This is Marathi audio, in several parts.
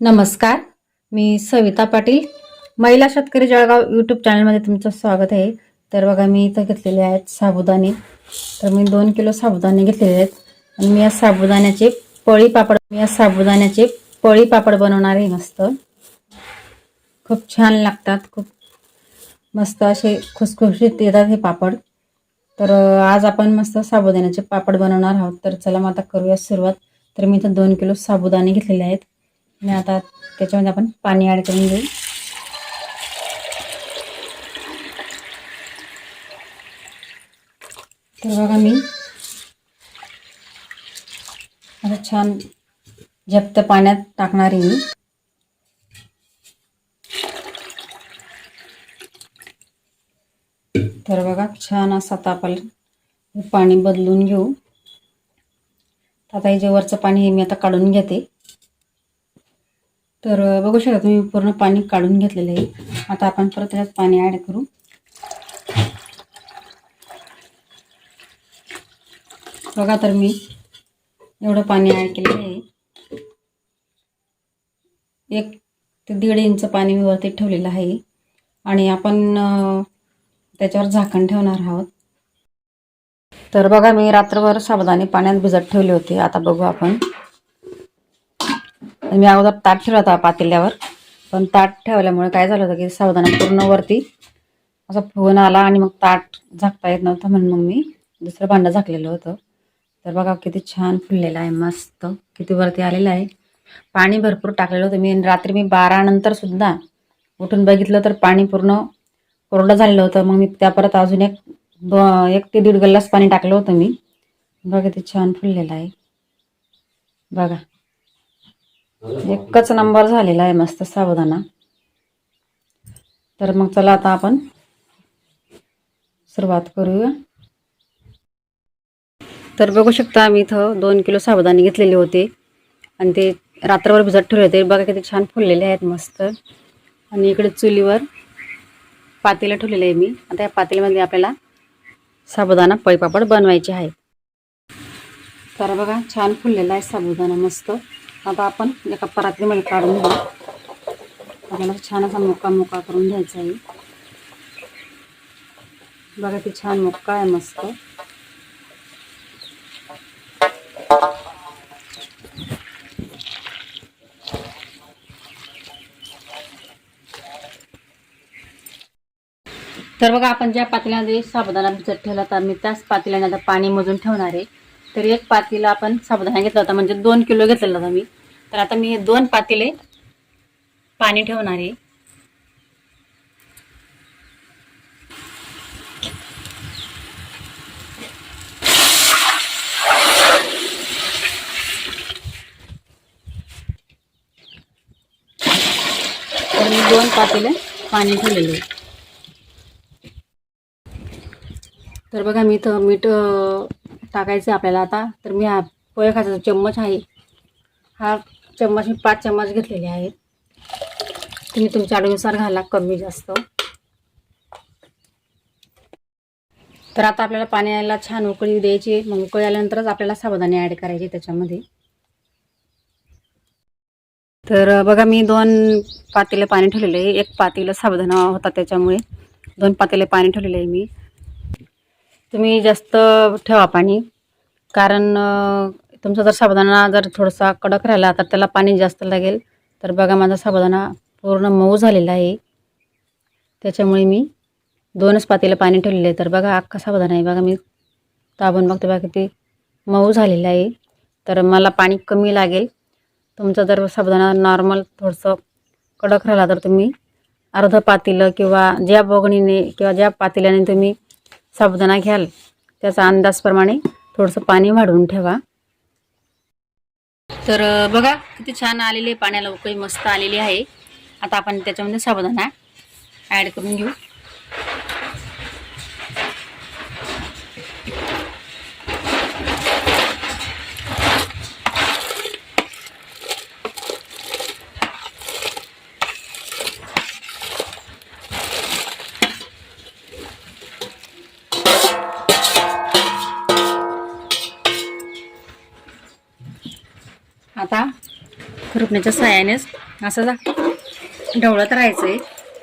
नमस्कार मी सविता पाटील. महिला शेतकरी जळगाव यूट्यूब चॅनलमध्ये तुमचं स्वागत आहे. तर बघा मी इथं घेतलेले आहेत साबुदाणे. तर मी दोन किलो साबुदाणे घेतलेले आहेत. आणि मी या साबुदाण्याचे पळी पापड मी या साबुदाण्याचे पळी पापड बनवणार आहे मस्त. खूप छान लागतात खूप मस्त असे खुसखुशीत येतात हे पापड. तर आज आपण मस्त साबुदाण्याचे पापड बनवणार आहोत. तर चला मग आता करूया सुरुवात. तर मी इथं दोन किलो साबुदाणे घेतलेले आहेत. आणि आता त्याच्यामध्ये आपण पाणी ॲड करून घेऊ. तर बघा मी. आता छान जप्त पाण्यात टाकणार आहे मी. तर बघा छान असा तापल पाणी बदलून घेऊ. आता हे जे वरचं पाणी हे मी आता काढून घेते. तर बघू शकता तुम्ही पूर्ण पाणी काढून घेतलेलं आहे. आता आपण परत त्याच्यात पाणी ॲड करू. बघा तर मी एवढं पाणी ॲड केलेलं आहे. एक ते दीड इंच पाणी मी वरती ठेवलेलं आहे. आणि आपण त्याच्यावर झाकण ठेवणार आहोत. तर बघा मी रात्रभर साबुदाणे पाण्यात भिजत ठेवले होते. आता बघू आपण. मी अगोदर ताट ठेवला होता पातेल्यावर. पण ताट ठेवल्यामुळे काय झालं होतं की सावधान पूर्ण वरती असा फुगून आला आणि मग ताट झाकता येत नव्हतं म्हणून मग मी दुसरं भांडं झाकलेलं होतं. तर बघा किती छान फुललेलं आहे मस्त. किती वरती आलेलं आहे. पाणी भरपूर टाकलेलं होतं मी. रात्री मी बारा नंतर सुद्धा उठून बघितलं तर पाणी पूर्ण कोरडं झालेलं होतं. मग मी त्या परत अजून एक दो एक ते दीड गल्लास पाणी टाकलं होतं मी. बघा किती छान फुललेलं आहे. बघा. म्हणजे एकच नंबर झालेला आहे मस्त साबुदाणा. तर मग चला आता आपण सुरुवात करूया. तर बघू शकता आम्ही इथं दोन किलो साबुदाणे घेतलेले होते. आणि ते रात्रभर भिजत ठेवले होते. बघा किती छान फुललेले आहेत मस्त. आणि इकडे चुलीवर पातेलं ठेवलेलं आहे मी. आता या पातेल्यामध्ये आपल्याला साबुदाणा पळीपापड बनवायचे आहेत तर बघा छान फुललेला आहे साबुदाणा मस्त. आता आपण एका परातीमध्ये काढून घेऊ. आपल्याला छान असा मोका मोका करून घ्यायचा आहे. बघा ते छान मोका आहे मस्त. तर बघा आपण ज्या पातेल्यामध्ये साबुदाणा भिजत ठेवला तर मी त्याच पातेल्याने आता पाणी मोजून ठेवणार आहे. तर एक पातेला आपण साबुदाणा घेतला होता म्हणजे दोन किलो घेतलेला होता मी. तर आता मी हे दोन पातेले पाणी ठेवणार आहे. तर मी दोन पातेले पाणी ठेवलेले तर बघा मी इथं मीठ टाकायचं आहे आपल्याला आता. तर मी हा पोहे खायचा चम्मच आहे हा चम्मच मी पाच चम्मच घेतलेले आहेत. तुम्ही तुमच्या आवडीनुसार घाला कमी जास्त. तर आता आपल्याला पाण्याला छान उकळी द्यायची. मग उकळी आल्यानंतरच आपल्याला साबुदाणे ॲड करायचे त्याच्यामध्ये. तर बघा मी दोन पातेले पाणी ठेवलेले आहे. एक पातेलं साबुदाणा होता त्याच्यामुळे दोन पातेले पाणी ठेवलेले आहे मी. तुम्ही जास्त ठेवा पाणी. कारण तुमचा जर साबुदाणा जर थोडासा कडक राहिला तर त्याला पाणी जास्त लागेल. तर बघा माझा साबुदाणा पूर्ण मऊ झालेला आहे. त्याच्यामुळे मी दोनच पातेला पाणी ठेवलेलं आहे. तर बघा अख्खा साबुदाणा आहे. बघा मी ताबून बघते बघा किती मऊ झालेला आहे. तर मला पाणी कमी लागेल. तुमचा जर साबुदाणा नॉर्मल थोडंसं कडक राहिला तर तुम्ही अर्ध पातेलं किंवा ज्या बोगणीने किंवा ज्या पातेल्याने तुम्ही साबुदाणा घ्याल त्याचा अंदाजप्रमाणे थोडंसं पाणी वाढवून ठेवा. तर बघा किती छान आलेली आहे पाण्याला उकळी मस्त आलेली आहे. आता आपण त्याच्यामध्ये साबुदाणा ॲड करून घेऊ. खुरपण्याच्या साह्यानेच असं जा- ढवळत आहे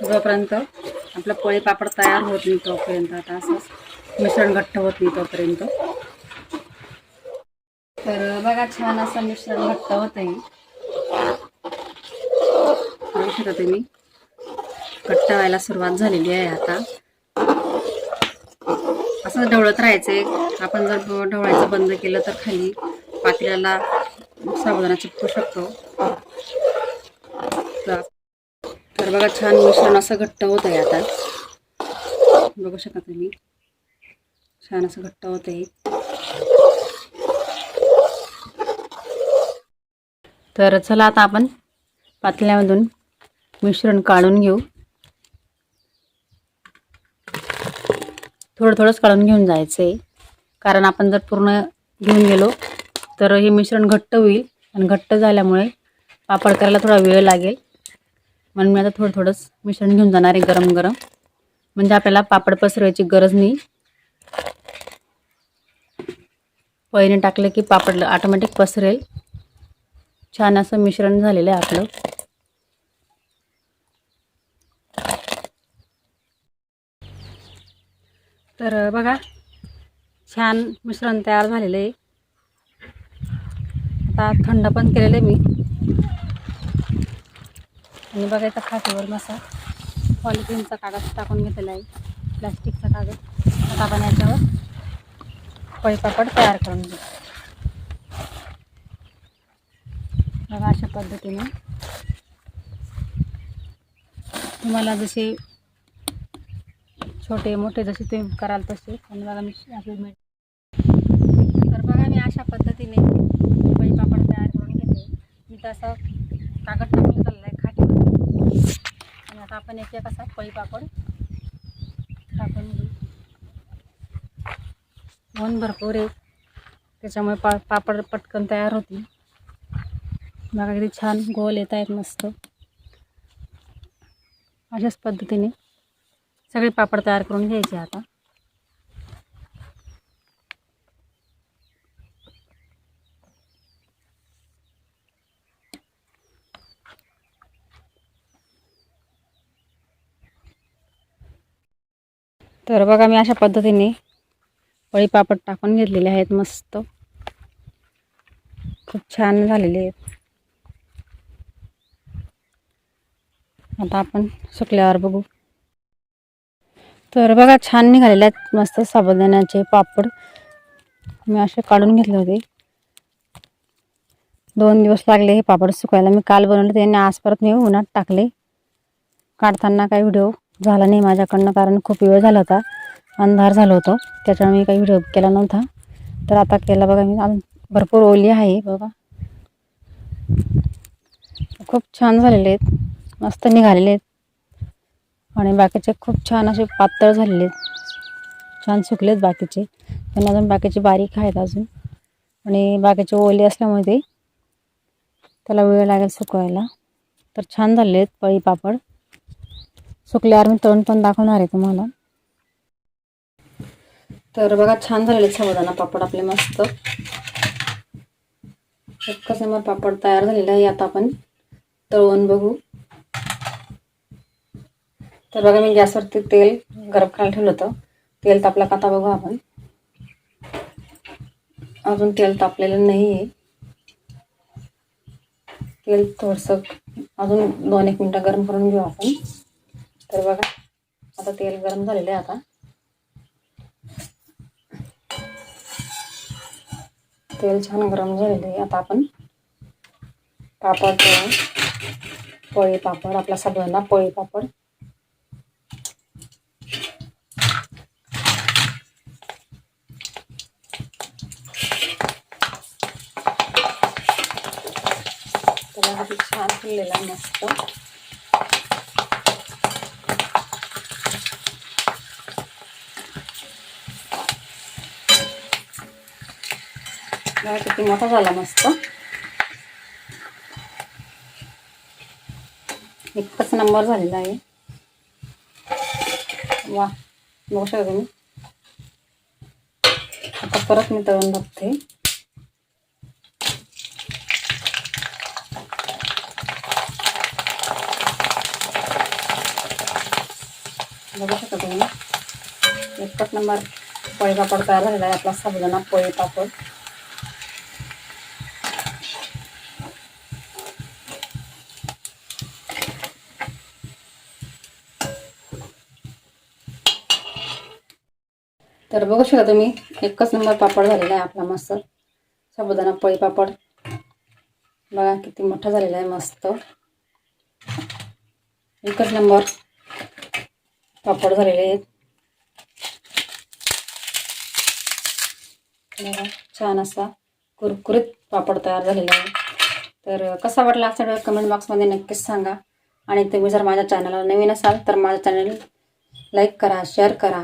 जोपर्यंत आपलं पोळी पापड तयार होत नाही तोपर्यंत आता असंच मिश्रण घट्ट होत नाही तोपर्यंत. तर बघा छान असं मिश्रण घट्ट होत आहे बघू शकता तुम्ही. घट्ट व्हायला सुरुवात झालेली आहे आता. असं ढवळत राहायचंय. आपण जर ढवळायचं बंद केलं तर खाली पातेल्याला साबुदाणा चिपकू शकतो. तर तर बघा छान मिश्रण असं घट्ट होत आहे आता. बघू शकता तुम्ही. छान असं घट्ट होत आहे तर चला आता आपण पातल्यामधून मिश्रण काढून घेऊ. थोडं थोडंच काढून घेऊन जायचं आहे कारण आपण जर पूर्ण घेऊन गेलो तर हे मिश्रण घट्ट होईल. आणि घट्ट झाल्यामुळे पापड करायला थोडा वेळ लागेल. म्हणून मी आता थोडं थोडंच मिश्रण घेऊन जाणार आहे गरम गरम म्हणजे आपल्याला पापड पसरवायची गरज नाही. पळीने टाकलं की पापड ऑटोमॅटिक पसरेल. छान असं मिश्रण झालेलं आहे आपलं. तर बघा छान मिश्रण तयार झालेलं आहे. आता थंड पण केलेलं आहे मी. आणि बघायचा इथं खाटीवर मसा. पॉलिथिनचा कागद टाकून घेतलेला आहे. प्लास्टिकचा कागद. आता आपण याच्यावर पळीपापड तयार करून घेऊ. बघा अशा पद्धतीने. तुम्हाला जसे छोटे मोठे जसे तुम्ही कराल तसे. आणि बघा मी आपली तर बघा मी अशा पद्धतीने पळीपापड तयार करून घेते. मी तसं कागद टाकून चालला आता आपण एक एक असा पळी पापड टाकून घेऊ. भरपूर आहे. त्याच्यामुळे पा पापड पटकन तयार होतील. बघा किती छान गोल येत आहेत मस्त. अशाच पद्धतीने सगळे पापड तयार करून घ्यायचे आता. तर बघा मी अशा पद्धतीने पळी पापड टाकून घेतलेले आहेत मस्त. खूप छान झालेले आहेत. आता आपण सुकल्यावर बघू. तर बघा छान निघालेले आहेत मस्त साबुदाण्याचे पापड. मी असे काढून घेतले होते. दोन दिवस लागले हे पापड सुकायला. मी काल बनवले त्यांनी आज परत मी उन्हात टाकले. काढताना काही व्हिडिओ झाला नाही माझ्याकडनं कारण खूप वेळ झाला होता. अंधार झालं होतं. त्याच्यामुळे मी काही व्हिडिओ केला नव्हता. तर आता केला बघा मी. अजून भरपूर ओली आहे बघा. खूप छान झालेले आहेत. मस्त निघालेले आहेत. आणि बाकीचे खूप छान असे पातळ झालेले आहेत. छान सुकलेत बाकीचे. पण अजून बाकीचे बारीक आहेत अजून. आणि बाकीचे ओले असल्यामुळे ते त्याला वेळ लागेल सुकवायला. तर छान झाले आहेत पळी पापड. सुकल्यावर मी तळण पण दाखवणार आहे तुम्हाला. तर बघा छान झालेले आहेत साबुदाणा पापड आपले मस्त. समोर पापड तयार झालेला आहे आता आपण तळवून बघू. तर बघा मी गॅसवरती तेल गरम करायला ठेवलं होतं. तेल तापला का आता बघू आपण. अजून तेल तापलेलं नाही आहे तेल थोडंसं अजून दोन एक मिनटं गरम करून घेऊ आपण. तर बघा आता तेल गरम झालेलं आहे आता. तेल छान गरम झालेलं आहे आता आपण. पापड पोळी पापड आपला सगळ्यांना पोळी पापड. त्याला छान फुललेला मस्त. किती मोठा झाला मस्त. एकच नंबर झालेला आहे. वा बघू शकता तुम्ही. आता परत मी तळून बघते. बघू शकता तुम्ही. एकच नंबर पोळी पापड तयार झालेला आहे. आपला साबुदाणा पोळी पापड. तर बघू शकता तुम्ही एकच नंबर पापड झालेला आहे आपला मस्त. साबुदाणा पळी पापड. बघा किती मोठा झालेला आहे मस्त. एकच नंबर पापड झालेले आहेत. बघा छान असा कुरकुरीत पापड तयार झालेला आहे. तर कसा वाटला असा व्हिडिओ कमेंट बॉक्समध्ये नक्कीच सांगा. आणि तुम्ही जर माझ्या चॅनलला नवीन असाल तर माझं चॅनल लाईक करा शेअर करा.